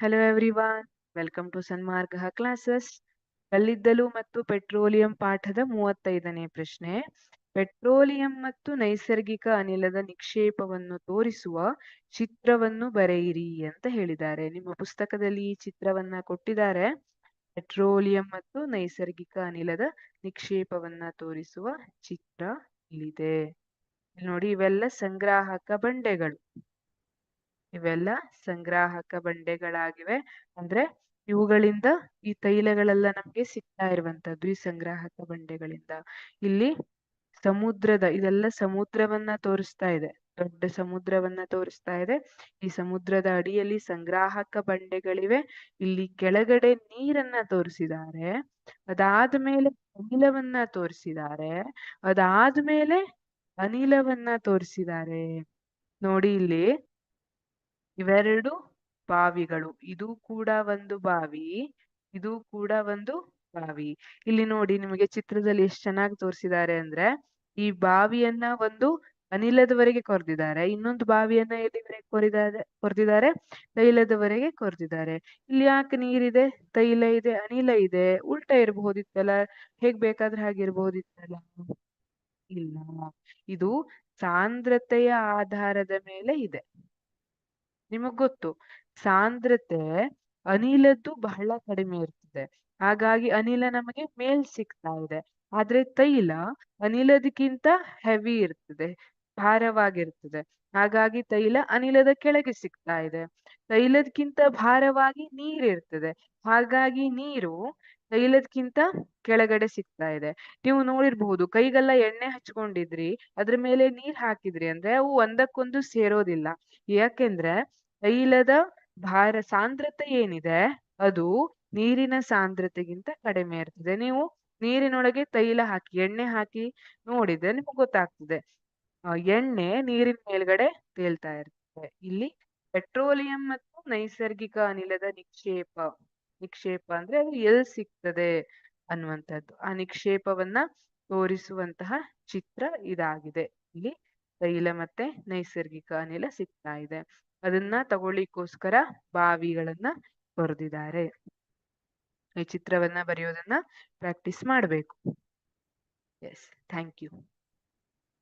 Hello everyone, welcome to Sanmarga classes ಕಲ್ಲಿದ್ದಲು ಮತ್ತು petroleum ಪಾಠದ ಮೂವತ್ತೈದನೇ ಪ್ರಶ್ನೆ. ಪೆಟ್ರೋಲಿಯಂ ಮತ್ತು ನೈಸರ್ಗಿಕ ಅನಿಲದ ನಿಕ್ಷೇಪವನ್ನು ತೋರಿಸುವ ಚಿತ್ರವನ್ನು ಬರೆಯಿರಿ ಅಂತ ಹೇಳಿದ್ದಾರೆ. ನಿಮ್ಮ ಪುಸ್ತಕದಲ್ಲಿ ಈ ಚಿತ್ರವನ್ನ ಕೊಟ್ಟಿದ್ದಾರೆ. ಪೆಟ್ರೋಲಿಯಂ ಮತ್ತು ನೈಸರ್ಗಿಕ ಅನಿಲದ ನಿಕ್ಷೇಪವನ್ನ ತೋರಿಸುವ ಚಿತ್ರ ಇಲ್ಲಿದೆ. ಇಲ್ಲಿ ನೋಡಿ ಇವೆಲ್ಲ ಸಂಗ್ರಾಹಕ ಬಂಡೆಗಳು. ಇವೆಲ್ಲ ಸಂಗ್ರಾಹಕ ಬಂಡೆಗಳಾಗಿವೆ. ಅಂದ್ರೆ ಇವುಗಳಿಂದ ಈ ತೈಲಗಳೆಲ್ಲ ನಮ್ಗೆ ಸಿಗ್ತಾ ಇರುವಂತದ್ದು ಈ ಸಂಗ್ರಾಹಕ ಬಂಡೆಗಳಿಂದ. ಇಲ್ಲಿ ಸಮುದ್ರದ, ಇದೆಲ್ಲ ಸಮುದ್ರವನ್ನ ತೋರಿಸ್ತಾ ಇದೆ. ದೊಡ್ಡ ಸಮುದ್ರವನ್ನ ತೋರಿಸ್ತಾ ಇದೆ. ಈ ಸಮುದ್ರದ ಅಡಿಯಲ್ಲಿ ಸಂಗ್ರಾಹಕ ಬಂಡೆಗಳಿವೆ. ಇಲ್ಲಿ ಕೆಳಗಡೆ ನೀರನ್ನ ತೋರಿಸಿದ್ದಾರೆ. ಅದಾದ್ಮೇಲೆ ಅನಿಲವನ್ನ ತೋರಿಸಿದ್ದಾರೆ. ಅದಾದ್ಮೇಲೆ ಅನಿಲವನ್ನ ತೋರಿಸಿದ್ದಾರೆ. ನೋಡಿ ಇಲ್ಲಿ ಇವೆರಡು ಬಾವಿಗಳು. ಇದು ಕೂಡ ಒಂದು ಬಾವಿ, ಇದು ಕೂಡ ಒಂದು ಬಾವಿ. ಇಲ್ಲಿ ನೋಡಿ ನಿಮಗೆ ಚಿತ್ರದಲ್ಲಿ ಎಷ್ಟು ಚೆನ್ನಾಗಿ ತೋರಿಸಿದ್ದಾರೆ ಅಂದ್ರೆ, ಈ ಬಾವಿಯನ್ನ ಒಂದು ಅನಿಲದವರೆಗೆ ಕೊರೆದಿದ್ದಾರೆ. ಇನ್ನೊಂದು ಬಾವಿಯನ್ನ ಎಲ್ಲಿವರೆಗೆ ಕೊರಿದ್ದಾರೆ ಕೊರೆದಿದ್ದಾರೆ? ತೈಲದವರೆಗೆ ಕೊರೆದಿದ್ದಾರೆ. ಇಲ್ಲಿ ಯಾಕೆ ನೀರಿದೆ? ತೈಲ ಇದೆ, ಅನಿಲ ಇದೆ. ಉಲ್ಟಾ ಇರಬಹುದಿತ್ತಲ್ಲ, ಹೇಗ್ ಬೇಕಾದ್ರೆ ಹಾಗಿರ್ಬಹುದಿತ್ತಲ್ಲ ಇಲ್ಲ. ಇದು ಸಾಂದ್ರತೆಯ ಆಧಾರದ ಮೇಲೆ ಇದೆ. ನಿಮಗ್ ಗೊತ್ತು, ಸಾಂದ್ರತೆ ಅನಿಲದ್ದು ಬಹಳ ಕಡಿಮೆ ಇರ್ತದೆ. ಹಾಗಾಗಿ ಅನಿಲ ನಮಗೆ ಮೇಲ್ ಸಿಗ್ತಾ ಇದೆ. ಆದ್ರೆ ತೈಲ ಅನಿಲದಕ್ಕಿಂತ ಹೆವಿ ಇರ್ತದೆ. ಭಾರವಾಗಿರ್ತದೆ ಹಾಗಾಗಿ ತೈಲ ಅನಿಲದ ಕೆಳಗೆ ಸಿಗ್ತಾ ಇದೆ. ತೈಲದ್ಕಿಂತ ಭಾರವಾಗಿ ನೀರಿರ್ತದೆ ಹಾಗಾಗಿ ನೀರು ತೈಲದ್ಕಿಂತ ಕೆಳಗಡೆ ಸಿಗ್ತಾ ಇದೆ. ನೀವು ನೋಡಿರ್ಬಹುದು, ಕೈಗೆಲ್ಲ ಎಣ್ಣೆ ಹಚ್ಕೊಂಡಿದ್ರಿ, ಅದ್ರ ಮೇಲೆ ನೀರ್ ಹಾಕಿದ್ರಿ ಅಂದ್ರೆ ಅವು ಒಂದಕ್ಕೊಂದು ಸೇರೋದಿಲ್ಲ. ಯಾಕೆಂದ್ರೆ ತೈಲದ ಭಾರ, ಸಾಂದ್ರತೆ ಏನಿದೆ, ಅದು ನೀರಿನ ಸಾಂದ್ರತೆಗಿಂತ ಕಡಿಮೆ ಇರ್ತದೆ. ನೀವು ನೀರಿನೊಳಗೆ ತೈಲ ಹಾಕಿ, ಎಣ್ಣೆ ಹಾಕಿ ನೋಡಿದ್ರೆ ನಿಮ್ಗೆ ಗೊತ್ತಾಗ್ತದೆ. ಎಣ್ಣೆ ನೀರಿನ ಮೇಲ್ಗಡೆ ತೇಲ್ತಾ ಇರ್ತದೆ ಇಲ್ಲಿ ಪೆಟ್ರೋಲಿಯಂ ಮತ್ತು ನೈಸರ್ಗಿಕ ಅನಿಲದ ನಿಕ್ಷೇಪ ನಿಕ್ಷೇಪ ಅಂದ್ರೆ ಅದು ಎಲ್ ಸಿಗ್ತದೆ ಅನ್ನುವಂಥದ್ದು. ಆ ನಿಕ್ಷೇಪವನ್ನ ತೋರಿಸುವಂತಹ ಚಿತ್ರ ಇದಾಗಿದೆ. ಇಲ್ಲಿ ತೈಲ ಮತ್ತೆ ನೈಸರ್ಗಿಕ ಅನಿಲ ಸಿಗ್ತಾ ಇದೆ. ಅದನ್ನ ತಗೊಳ್ಳಿಕ್ಕೋಸ್ಕರ ಬಾವಿಗಳನ್ನ ಕೊರೆದಿದ್ದಾರೆ ಈ ಚಿತ್ರವನ್ನ ಬರೆಯೋದನ್ನ ಪ್ರಾಕ್ಟೀಸ್ ಮಾಡಬೇಕು. Yes thank you